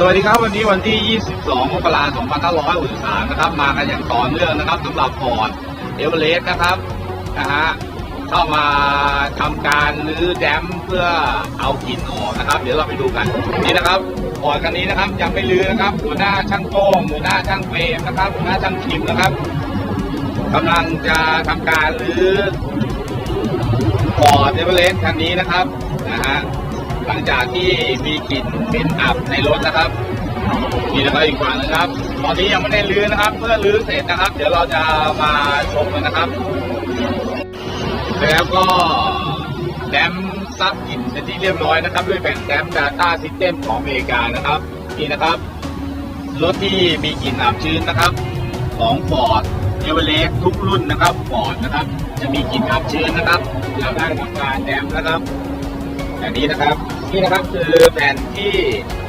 สวัสดีครับวันนี้วันที่ 22 มกราคม 2563 นะครับ มากันอย่างต่อเนื่องนะครับสำหรับฟอร์ดเอเวอเรสต์นะครับนะฮะเข้ามาทำการรื้อแดมเพื่อเอากินออกนะครับ เดี๋ยวเราไปดูกันนี่นะครับฟอร์ดคันนี้นะครับยังไม่รื้อนะครับหัวหน้าช่างโต้งหัวหน้าช่างเฟรมนะครับหัวหน้าช่างคิมนะครับกำลังจะทำการรื้อฟอร์ดเอเวอเรสต์คันนี้นะครับนะฮะ หลังจากที่มีกลิ่นเหม็นอับในรถนะครับนี่นะครับอีกฝั่งนะครับ ตอนนี้ยังไม่ได้ลื้อนะครับ เมื่อลื้อเสร็จนะครับ เดี๋ยวเราจะมาชมกันนะครับ แล้วก็แดมซับกลิ่นเป็นที่เรียบร้อยนะครับ ด้วยแผ่นแดม Data System ของอเมริกานะครับนี่นะครับรถที่มีกลิ่นอับชื้นนะครับ ของฟอร์ดเอเวอเรสทุกรุ่นนะครับฟอร์ดนะครับ จะมีกลิ่นอับชื้นนะครับเราได้ทำการแดมนะครับแบบนี้นะครับ นี่นะครับคือแผ่นที่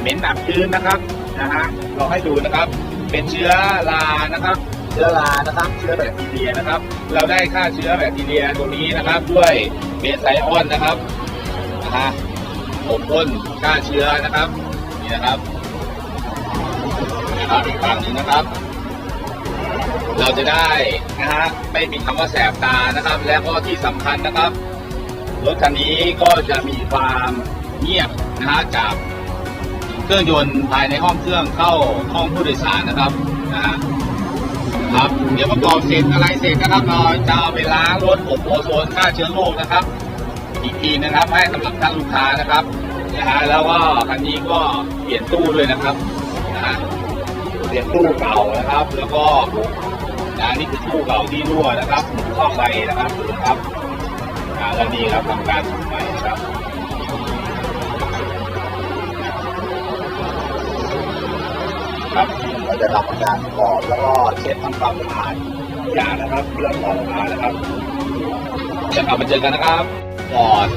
เหม็นอับชื้นนะครับนะฮะเราให้ดูนะครับ เป็นเชื้อรานะครับ เชื้อรานะครับ เชื้อแบคทีเรียนะครับ เราได้ฆ่าเชื้อแบคทีเรียตัวนี้นะครับ ด้วยเบสไซออนนะครับนะฮะอบพ่นฆ่าเชื้อนะครับนี่นะครับนะครับอีกฝั่งหนึ่งนะครับ เราจะได้นะฮะไม่มีคำว่าแสบตานะครับ แล้วก็ที่สำคัญนะครับรถคันนี้ก็จะมีความ เงียบนะฮะจากเครื่องยนต์ภายในห้องเครื่องเข้าห้องผู้โดยสารนะครับนะฮะครับเดี๋ยวประกอบเสร็จอะไรเสร็จนะครับเราจะเอาไปล้างรถอบโอโซนฆ่าเชื้อโรคนะครับ อีกทีนะครับให้สำหรับท่านลูกค้านะครับนะฮะแล้วก็คันนี้ก็เปลี่ยนตู้ด้วยนะครับนะฮะเปลี่ยนตู้เก่านะครับ แล้วก็นะนี่คือตู้เก่าที่รั่วนะครับเข้าไปนะครับดูนะครับอ่าแล้วนี่ครับทำการทำใหม่ครับครับ เราจะทำการกรอบแล้วก็เช็ดทำความสะอาดยางนะครับเพื่อถอดออกมานะครับจะกลับมาเจอกันนะครับก่อน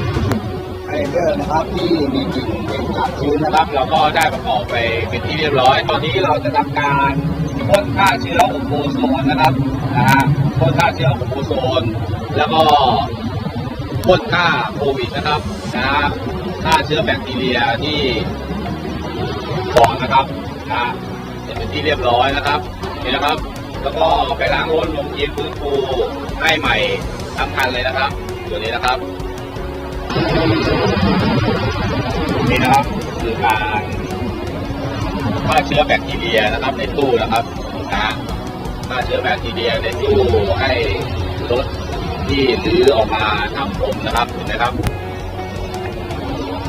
ไฟเดอร์นะครับที่มีกลิ่นเหม็นอับชื้นนะครับเราก็ได้ประกอบไปเป็นที่เรียบร้อย ตอนนี้เราจะทำการพ่นฆ่าเชื้อโอโซนนะครับนะฮะพ่นฆ่าเชื้อโอโซนแล้วก็พ่นฆ่าโควิดนะครับนะฮะฆ่าเชื้อแบคทีเรียที่ปอดนะครับนะจะเป็น ที่เรียบร้อยนะครับนี่นะครับ แล้วก็ไปล้างรถลงเย็นฟื้นฟูให้ใหม่ทั้งคันเลยนะครับ ตัวนี้นะครับนี่นะครับคือการฆ่าเชื้อแบคทีเรียนะครับในตู้นะครับนะฆ่าเชื้อแบคทีเรียในตู้ให้รถที่ซื้อออกมาทำผมนะครับนไหมครับ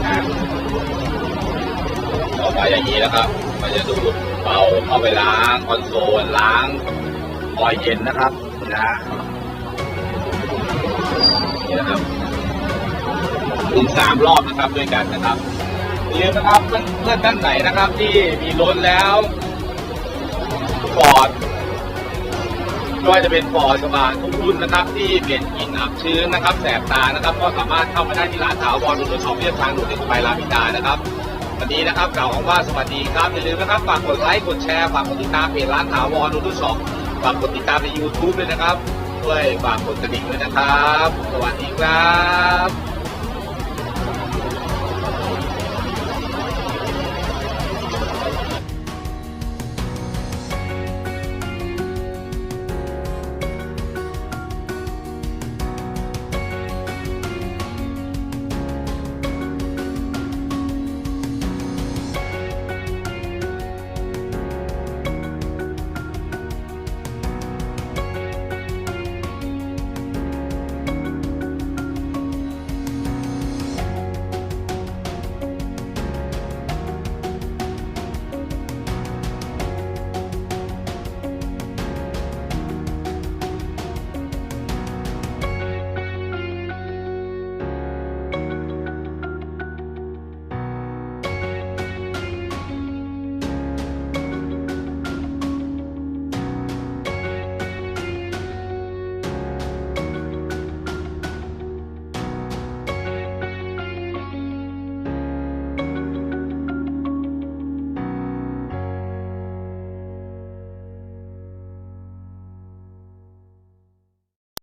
อ่าต่อไปอย่างนี้นะครับ มันจะดูดเป่าเข้าไปล้างคอนโซลล้างออยเย็นนะครับนะนี่นะครับถึงสามรอบนะครับด้วยกันนะครับอย่าลืมนะครับเพื่อนท่านไหนนะครับ ที่มีรถแล้วฟอร์ดไม่ว่าจะเป็นฟอร์ดกระบะทุกรุ่นนะครับ ที่เปลี่ยนกลิ่นอับชื้นนะครับ แสบตานะครับ ก็สามารถเข้ามาได้ที่ร้านถาวรหรือช็อปเรียบทางด่วนในสมัยรามอินทรานะครับ วันนี้นะครับกล่าวคำว่าสวัสดีครับอย่าลืมนะครับฝากกดไลค์กดแชร์ฝากกดติดตามเพจร้านถาวรหรือช็องฝากกดติดตามใน YouTube ด้วยนะครับ ด้วยฝากกดกระดิ่งด้วยนะครับ สวัสดีครับ